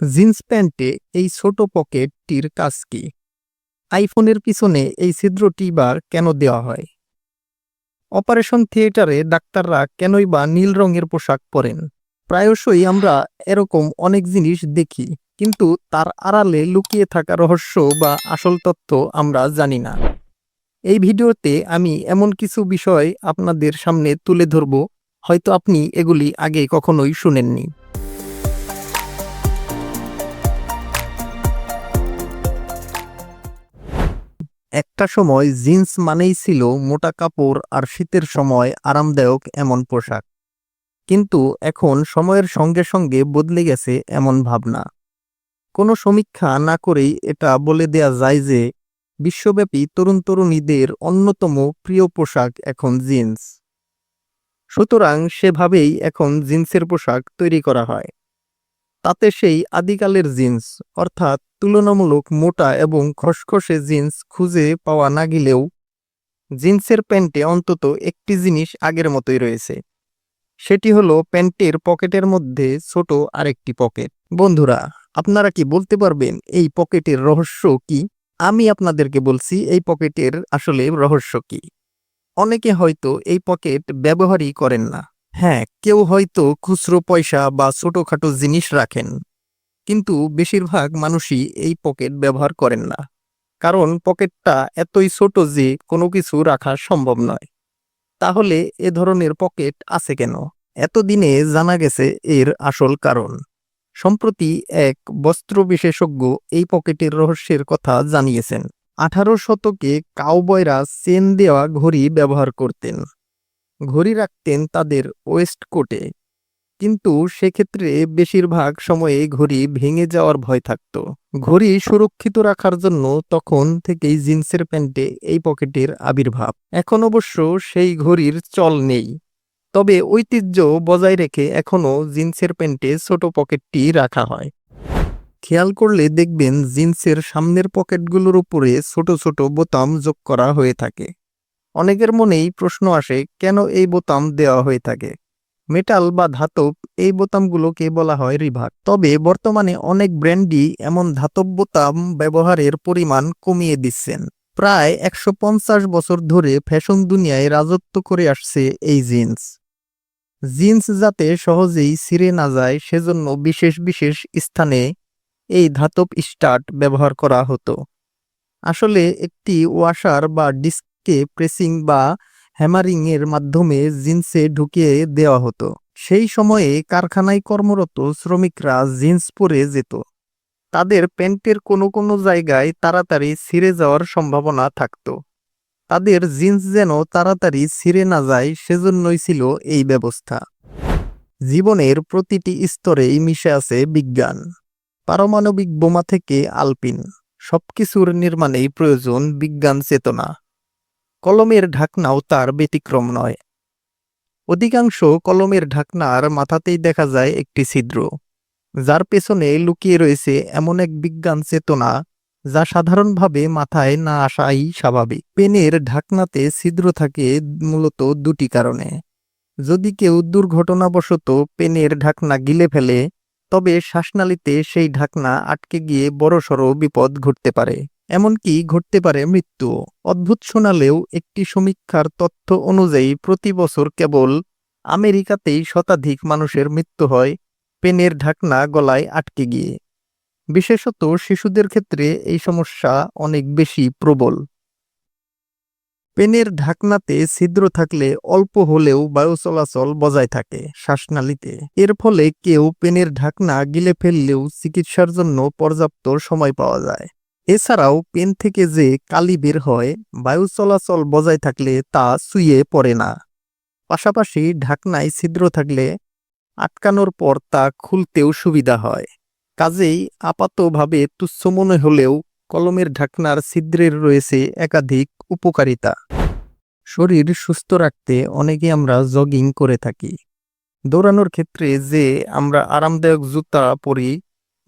Jeans প্যান্টে এই ছোট পকেটটির কাজ কি? আইফোনের পিছনে এই ছিদ্রটি বা কেন দেওয়া হয়? অপারেশন থিয়েটারে ডাক্তাররা কেনই বা নীল রঙের পোশাক পরেন? প্রায়শই আমরা এরকম অনেক জিনিস দেখি, কিন্তু তার আড়ালে লুকিয়ে থাকা রহস্য বা আসল তথ্য আমরা জানি না। এই ভিডিওতে আমি এমন কিছু বিষয় আপনাদের সামনে তুলে ধরব, হয়তো আপনি এগুলি আগে কখনোই শুনেননি। একটা সময় জিন্স মানেই ছিল মোটা কাপড় আর শীতের সময় আরামদায়ক এমন পোশাক। কিন্তু এখন সময়ের সঙ্গে সঙ্গে বদলে গেছে এমন ভাবনা। কোনো সমীক্ষা না করেই এটা বলে দেয়া যায় যে, বিশ্বব্যাপী তরুণ তরুণীদের অন্যতম প্রিয় পোশাক এখন জিন্স। সুতরাং সেভাবেই এখন জিন্সের পোশাক তৈরি করা হয়। তাতে সেই আদিকালের জিন্স, অর্থাৎ তুলনামূলক মোটা এবং খসখসে জিন্স খুঁজে পাওয়া না গেলেও জিন্সের প্যান্টে অন্তত একটি জিনিস আগের মতোই রয়েছে। সেটি হলো প্যান্টের পকেটের মধ্যে ছোট আরেকটি পকেট। বন্ধুরা, আপনারা কি বলতে পারবেন এই পকেটের রহস্য কি? আমি আপনাদেরকে বলছি এই পকেটের আসলে রহস্য কি। অনেকে হয়তো এই পকেট ব্যবহারই করেন না। হ্যাঁ কেউ হয়তো খুচরো পয়সা বা ছোটোখাটো জিনিস রাখেন। কিন্তু বেশিরভাগ মানুষই এই পকেট ব্যবহার করেন না। কারণ পকেটটা এতই ছোট যে কোনো কিছু রাখা সম্ভব নয়। তাহলে এ ধরনের পকেট আছে কেন? এতদিনে জানা গেছে এর আসল কারণ। সম্প্রতি এক বস্ত্র বিশেষজ্ঞ এই পকেটের রহস্যের কথা জানিয়েছেন। আঠারো শতকে কাউবয়রা চেন দেওয়া ঘড়ি ব্যবহার করতেন। ঘড়ি রাখতেন তাদের ওয়েস্ট কোটে। কিন্তু সেক্ষেত্রে বেশিরভাগ সময়ে ঘড়ি ভেঙে যাওয়ার ভয় থাকত। ঘড়ি সুরক্ষিত রাখার জন্য তখন থেকেই জিন্সের প্যান্টে এই পকেটের আবির্ভাব। এখন অবশ্য সেই ঘড়ির চল নেই। তবে ঐতিহ্য বজায় রেখে এখনও জিন্সের প্যান্টে ছোট পকেটটি রাখা হয়। খেয়াল করলে দেখবেন জিন্সের সামনের পকেটগুলোর উপরে ছোট ছোট বোতাম যোগ করা হয়ে থাকে। অনেকের মনেই প্রশ্ন আসে, কেন এই বোতাম দেওয়া হয়ে থাকে? মেটাল বা ধাতব এই বোতামগুলোকে বলা হয় রিভার। তবে বর্তমানে অনেক ব্র্যান্ডই এমন ধাতব বোতাম ব্যবহারের পরিমাণ কমিয়ে দিচ্ছেন। প্রায় একশো পঞ্চাশ বছর ধরে ফ্যাশন দুনিয়ায় রাজত্ব করে আসছে এই জিন্স। জিন্স যাতে সহজেই ছিঁড়ে না যায়, সেজন্য বিশেষ বিশেষ স্থানে এই ধাতব স্টার্ট ব্যবহার করা হতো। আসলে একটি ওয়াশার বা ডিস্ককে প্রেসিং বা হ্যামারিং এর মাধ্যমে জিন্সে ঢুকিয়ে দেওয়া হতো। সেই সময়ে কারখানায় কর্মরত শ্রমিকরা জিন্স পরে যেত। তাদের প্যান্টের কোনো কোনো জায়গায় তাড়াতাড়ি ছিঁড়ে যাওয়ার সম্ভাবনা থাকত। তাদের জিন্স যেন তাড়াতাড়ি ছিঁড়ে না যায় সেজন্যই ছিল এই ব্যবস্থা। জীবনের প্রতিটি স্তরেই মিশে আছে বিজ্ঞান। পারমাণবিক বোমা থেকে আলপিন। সবকিছুর নির্মাণেই প্রয়োজন বিজ্ঞান চেতনা। কলমের ঢাকনাও তার ব্যতিক্রম নয়। অধিকাংশ কলমের ঢাকনার মাথাতেই দেখা যায় একটি ছিদ্র। যার পেছনে লুকিয়ে রয়েছে এমন এক বিজ্ঞান চেতনা, যা সাধারণভাবে মাথায় না আসাই স্বাভাবিক। পেনের ঢাকনাতে ছিদ্র থাকে মূলত দুটি কারণে। যদি কেউ দুর্ঘটনাবশত পেনের ঢাকনা গিলে ফেলে, তবে শ্বাসনালীতে সেই ঢাকনা আটকে গিয়ে বড়সড় বিপদ ঘটতে পারে। এমনকি ঘটতে পারে মৃত্যু। অদ্ভুত শোনালেও একটি সমীক্ষার তথ্য অনুযায়ী প্রতি বছর কেবল আমেরিকাতেই শতাধিক মানুষের মৃত্যু হয়, পেনের ঢাকনা গলায় আটকে গিয়ে। বিশেষত শিশুদের ক্ষেত্রে এই সমস্যা অনেক বেশি প্রবল। পেনের ঢাকনাতে ছিদ্র থাকলে অল্প হলেও বায়ু চলাচল বজায় থাকে শ্বাসনালীতে। এর ফলে কেউ পেনের ঢাকনা গিলে ফেললেও চিকিৎসার জন্য পর্যাপ্ত সময় পাওয়া যায়। এছাড়াও পেন থেকে যে কালি বের হয়, বায়ু চলাচল বজায় থাকলে তা শুয়ে পড়ে না। পাশাপাশি ঢাকনায় ছিদ্র থাকলে আটকানোর পর তা খুলতেও সুবিধা হয়। কাজেই আপাতভাবে তুচ্ছ মনে হলেও কলমের ঢাকনার ছিদ্রের রয়েছে একাধিক উপকারিতা। শরীর সুস্থ রাখতে অনেকে আমরা জগিং করে থাকি। দৌড়ানোর ক্ষেত্রে যে আমরা আরামদায়ক জুতা পরি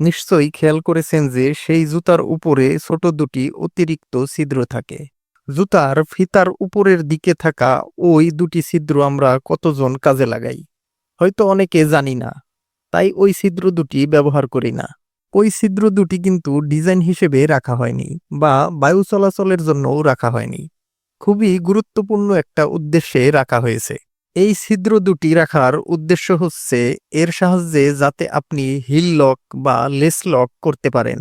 নিশ্চয়ই খেয়াল করেছেন যে সেই জুতার উপরে ছোট দুটি অতিরিক্ত ছিদ্র থাকে। জুতার ফিতার উপরের দিকে থাকা ওই দুটি ছিদ্র আমরা কতজন কাজে লাগাই? হয়তো অনেকে জানি না, তাই ওই ছিদ্র দুটি ব্যবহার করি না। ওই ছিদ্র দুটি কিন্তু ডিজাইন হিসেবে রাখা হয়নি বা বায়ু চলাচলের জন্যও রাখা হয়নি। খুবই গুরুত্বপূর্ণ একটা উদ্দেশ্যে রাখা হয়েছে। এই ছিদ্র দুটি রাখার উদ্দেশ্য হচ্ছে এর সাহায্যে যাতে আপনি হিল লক বা লেস লক করতে পারেন।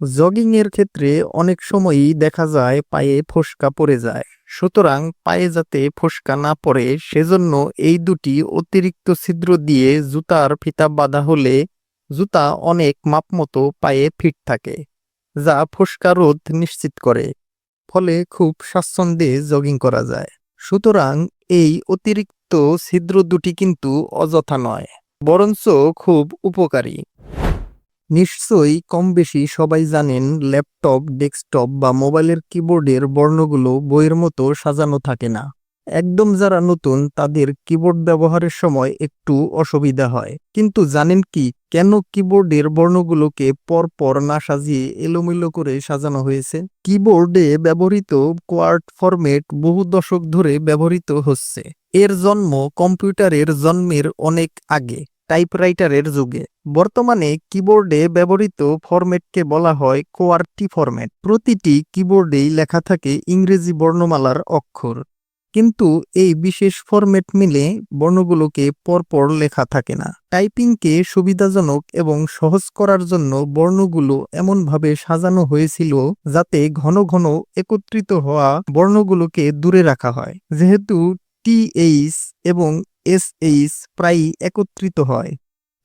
জগিং এর ক্ষেত্রে অনেক সময়ই দেখা যায় পায়ে ফোসকা পড়ে যায়। সুতরাং পায়ে যাতে ফোসকা না পড়ে, সেজন্য এই দুটি অতিরিক্ত ছিদ্র দিয়ে জুতার ফিতা বাঁধা হলে জুতা অনেক মাপমতো পায়ে ফিট থাকে, যা ফোসকা রোধ নিশ্চিত করে, ফলে খুব স্বাচ্ছন্দ্যে জগিং করা যায়। সুতরাং এই অতিরিক্ত ছিদ্র দুটি কিন্তু অযথা নয়, বরঞ্চ খুব উপকারী। নিশ্চয়ই কম বেশি সবাই জানেন ল্যাপটপ, ডেস্কটপ বা মোবাইলের কিবোর্ডের বর্ণগুলো বইয়ের মতো সাজানো থাকে না। একদম যারা নতুন, তাদের কিবোর্ড ব্যবহারের সময় একটু অসুবিধা হয়। কিন্তু জানেন কি, কেন কিবোর্ডের বর্ণগুলোকে পরপর না সাজিয়ে এলোমেলো করে সাজানো হয়েছে? কিবোর্ডে ব্যবহৃত কোয়ার্ট ফরম্যাট বহু দশক ধরে ব্যবহৃত হচ্ছে। এর জন্ম কম্পিউটারের জন্মের অনেক আগে টাইপরাইটারের যুগে। বর্তমানে কিবোর্ডে ব্যবহৃত ফরম্যাটকে বলা হয় কোয়ার্টি ফরম্যাট প্রতিটি কিবোর্ডেই লেখা থাকে ইংরেজি বর্ণমালার অক্ষর। কিন্তু এই বিশেষ ফরম্যাট মিলে বর্ণগুলোকে পরপর লেখা থাকে না। টাইপিংকে সুবিধাজনক এবং সহজ করার জন্য বর্ণগুলো এমনভাবে সাজানো হয়েছিল যাতে ঘন ঘন একত্রিত হওয়া বর্ণগুলোকে দূরে রাখা হয়। যেহেতু টিএইচ এবং এসএইচ প্রায়ই একত্রিত হয়,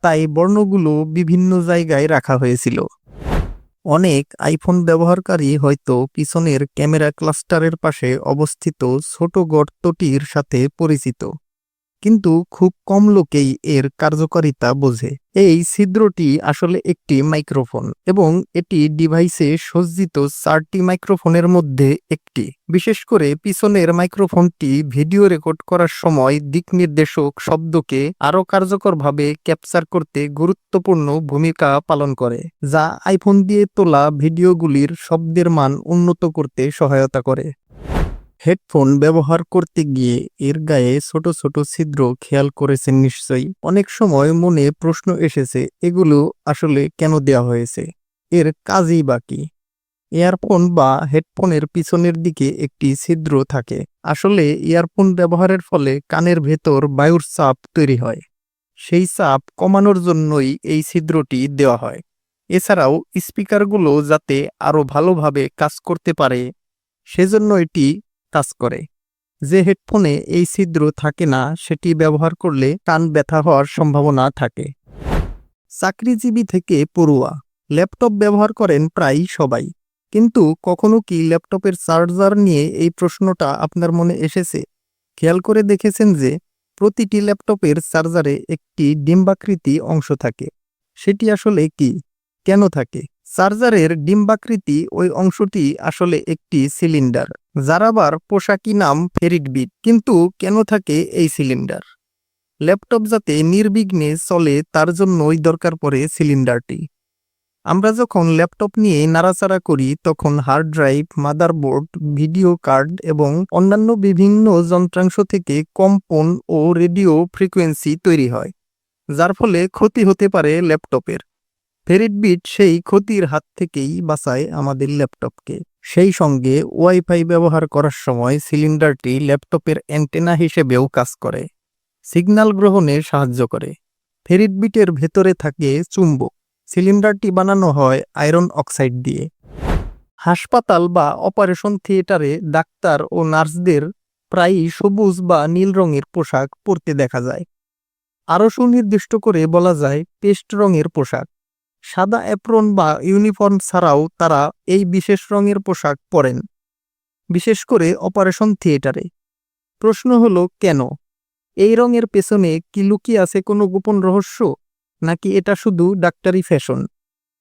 তাই বর্ণগুলো বিভিন্ন জায়গায় রাখা হয়েছিল। অনেক আইফোন ব্যবহারকারী হয়তো পিছনের ক্যামেরা ক্লাস্টারের পাশে অবস্থিত ছোট গর্তটির সাথে পরিচিত। কিন্তু খুব কম লোকেই এর কার্যকারিতা বোঝে। এই ছিদ্রটি আসলে একটি মাইক্রোফোন এবং এটি ডিভাইসে সজ্জিত চারটি মাইক্রোফোনের মধ্যে একটি। বিশেষ করে পিছনের মাইক্রোফোনটি ভিডিও রেকর্ড করার সময় দিক নির্দেশক শব্দকে আরও কার্যকরভাবে ক্যাপচার করতে গুরুত্বপূর্ণ ভূমিকা পালন করে, যা আইফোন দিয়ে তোলা ভিডিওগুলির শব্দের মান উন্নত করতে সহায়তা করে। হেডফোন ব্যবহার করতে গিয়ে এর গায়ে ছোট ছোট ছিদ্র খেয়াল করেছেন নিশ্চয়ই। অনেক সময় মনে প্রশ্ন এসেছে, এগুলো আসলে কেন দেওয়া হয়েছে? এর কাজই বাকি ইয়ারফোন বা হেডফোনের পিছনের দিকে একটি ছিদ্র থাকে। আসলে ইয়ারফোন ব্যবহারের ফলে কানের ভেতর বায়ুর চাপ তৈরি হয়। সেই চাপ কমানোর জন্যই এই ছিদ্রটি দেওয়া হয়। এছাড়াও স্পিকারগুলো যাতে আরও ভালোভাবে কাজ করতে পারে, সেজন্য এটি কাজ করে। যে হেডফোনে এই ছিদ্র থাকে না, সেটি ব্যবহার করলে কান ব্যথা হওয়ার সম্ভাবনা থাকে। চাকরিজীবী থেকে পড়ুয়া। ল্যাপটপ ব্যবহার করেন প্রায় সবাই। কিন্তু কখনো কি ল্যাপটপের চার্জার নিয়ে এই প্রশ্নটা আপনার মনে এসেছে? খেয়াল করে দেখেছেন যে, প্রতিটি ল্যাপটপের চার্জারে একটি ডিম্বাকৃতি অংশ থাকে। সেটি আসলে কি? কেন থাকে? চার্জারের ডিম্বাকৃতি ওই অংশটি আসলে একটি সিলিন্ডার, যার আবার পোশাকি নাম ফেরিডবিট কিন্তু কেন থাকে এই সিলিন্ডার? ল্যাপটপ যাতে নির্বিঘ্নে চলে, তার জন্যই দরকার পড়ে সিলিন্ডারটি। আমরা যখন ল্যাপটপ নিয়ে নাড়াচাড়া করি, তখন hard drive, motherboard, video card এবং অন্যান্য বিভিন্ন যন্ত্রাংশ থেকে কম্পন ও রেডিও ফ্রিকোয়েন্সি তৈরি হয়, যার ফলে ক্ষতি হতে পারে ল্যাপটপের। ফেরিটবিট সেই ক্ষতির হাত থেকেই বাঁচায় আমাদের ল্যাপটপকে। সেই সঙ্গে ওয়াইফাই ব্যবহার করার সময় সিলিন্ডারটি ল্যাপটপের অ্যান্টেনা হিসেবেও কাজ করে। সিগন্যাল গ্রহণে সাহায্য করে। ফেরিটবিটের ভেতরে থাকে চুম্বক। সিলিন্ডারটি বানানো হয় আয়রন অক্সাইড দিয়ে। হাসপাতাল বা অপারেশন থিয়েটারে ডাক্তার ও নার্সদের প্রায়ই সবুজ বা নীল রঙের পোশাক পরতে দেখা যায়। আরও সুনির্দিষ্ট করে বলা যায় পেস্ট রঙের পোশাক। সাদা অ্যাপ্রন বা ইউনিফর্ম ছাড়াও তারা এই বিশেষ রঙের পোশাক পরেন। বিশেষ করে অপারেশন থিয়েটারে প্রশ্ন হলো, কেন? এই রঙের পেছনে কি লুকিয়ে আছে কোনো গোপন রহস্য? নাকি এটা শুধু ডাক্তারি ফ্যাশন?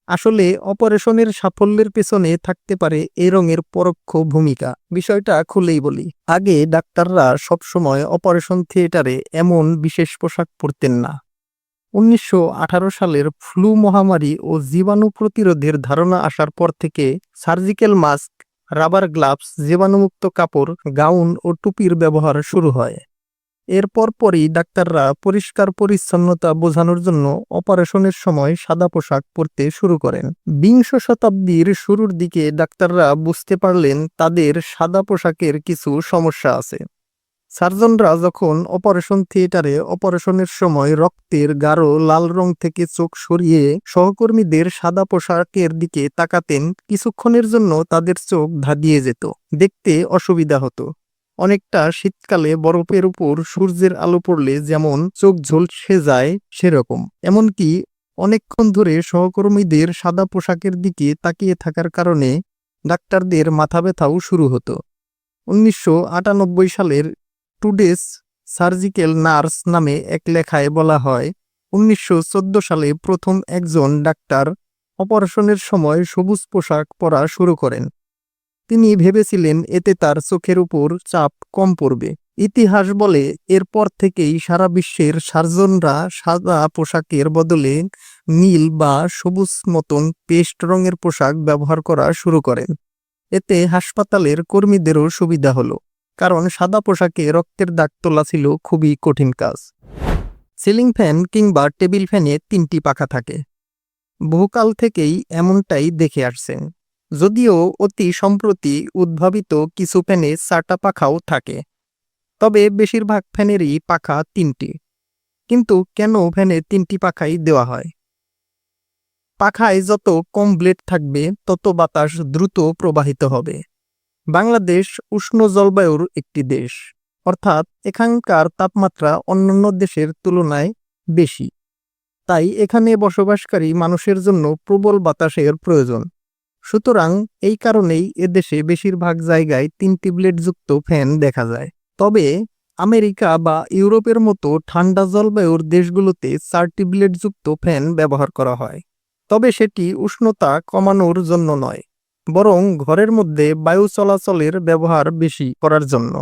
আসলে অপারেশনের সাফল্যের পেছনে থাকতে পারে এই রঙের পরোক্ষ ভূমিকা। বিষয়টা খুলেই বলি। আগে ডাক্তাররা সবসময় অপারেশন থিয়েটারে এমন বিশেষ পোশাক পরতেন না। উনিশশো আঠারো সালের ফ্লু মহামারী ও জীবাণু প্রতিরোধের ধারণা আসার পর থেকে সার্জিক্যাল মাস্ক, রাবার গ্লাভস, জীবাণুমুক্ত কাপড়, গাউন ও টুপির ব্যবহার শুরু হয়। এর পরপরই ডাক্তাররা পরিষ্কার পরিচ্ছন্নতা বোঝানোর জন্য অপারেশনের সময় সাদা পোশাক পরতে শুরু করেন। বিংশ শতাব্দীর শুরুর দিকে ডাক্তাররা বুঝতে পারলেন তাদের সাদা পোশাকের কিছু সমস্যা আছে। সার্জনরা যখন অপারেশন থিয়েটারে অপারেশনের সময় রক্তের গাঢ় লাল রং থেকে চোখ সরিয়ে সহকর্মীদের সাদা পোশাকের দিকে তাকাতেন, কিছুক্ষণের জন্য তাদের চোখ ধাঁধিয়ে যেত, দেখতে অসুবিধা হতো। অনেকটা শীতকালে বরফের উপর সূর্যের আলো পড়লে যেমন চোখ ঝলসে যায়, সেরকম। এমনকি অনেকক্ষণ ধরে সহকর্মীদের সাদা পোশাকের দিকে তাকিয়ে থাকার কারণে ডাক্তারদের মাথা ব্যথাও শুরু হতো। উনিশশো আটানব্বই সালের টুডেস সার্জিক্যাল নার্স নামে এক লেখায় বলা হয়, উনিশশো চোদ্দ সালে প্রথম একজন ডাক্তার অপারেশনের সময় সবুজ পোশাক পরা শুরু করেন। তিনি ভেবেছিলেন এতে তার চোখের উপর চাপ কম পড়বে। ইতিহাস বলে, এরপর থেকেই সারা বিশ্বের সার্জনরা সাদা পোশাকের বদলে নীল বা সবুজ মতন পেস্ট রঙের পোশাক ব্যবহার করা শুরু করেন। এতে হাসপাতালের কর্মীদেরও সুবিধা হলো। কারণ সাদা পোশাকে রক্তের দাগ তোলা ছিল খুবই কঠিন কাজ। সিলিং ফ্যান কিংবা টেবিল ফ্যানে তিনটি পাখা থাকে। বহুকাল থেকেই এমনটাই দেখে আসছেন। যদিও অতি সম্প্রতি উদ্ভাবিত কিছু ফ্যানে চারটা পাখাও থাকে। তবে বেশিরভাগ ফ্যানেরই পাখা তিনটি। কিন্তু কেন ফ্যানে তিনটি পাখাই দেওয়া হয়? পাখায় যত কম ব্লেড থাকবে, তত বাতাস দ্রুত প্রবাহিত হবে। বাংলাদেশ উষ্ণ জলবায়ুর একটি দেশ। অর্থাৎ এখানকার তাপমাত্রা অন্যান্য দেশের তুলনায় বেশি। তাই এখানে বসবাসকারী মানুষের জন্য প্রবল বাতাসের প্রয়োজন। সুতরাং এই কারণেই এদেশে বেশিরভাগ জায়গায় তিনটি ব্লেডযুক্ত ফ্যান দেখা যায়। তবে আমেরিকা বা ইউরোপের মতো ঠান্ডা জলবায়ুর দেশগুলোতে চারটি ব্লেডযুক্ত ফ্যান ব্যবহার করা হয়। তবে সেটি উষ্ণতা কমানোর জন্য নয়। বরং ঘরের মধ্যে বায়ু চলাচলের ব্যবহার বেশি করার জন্য।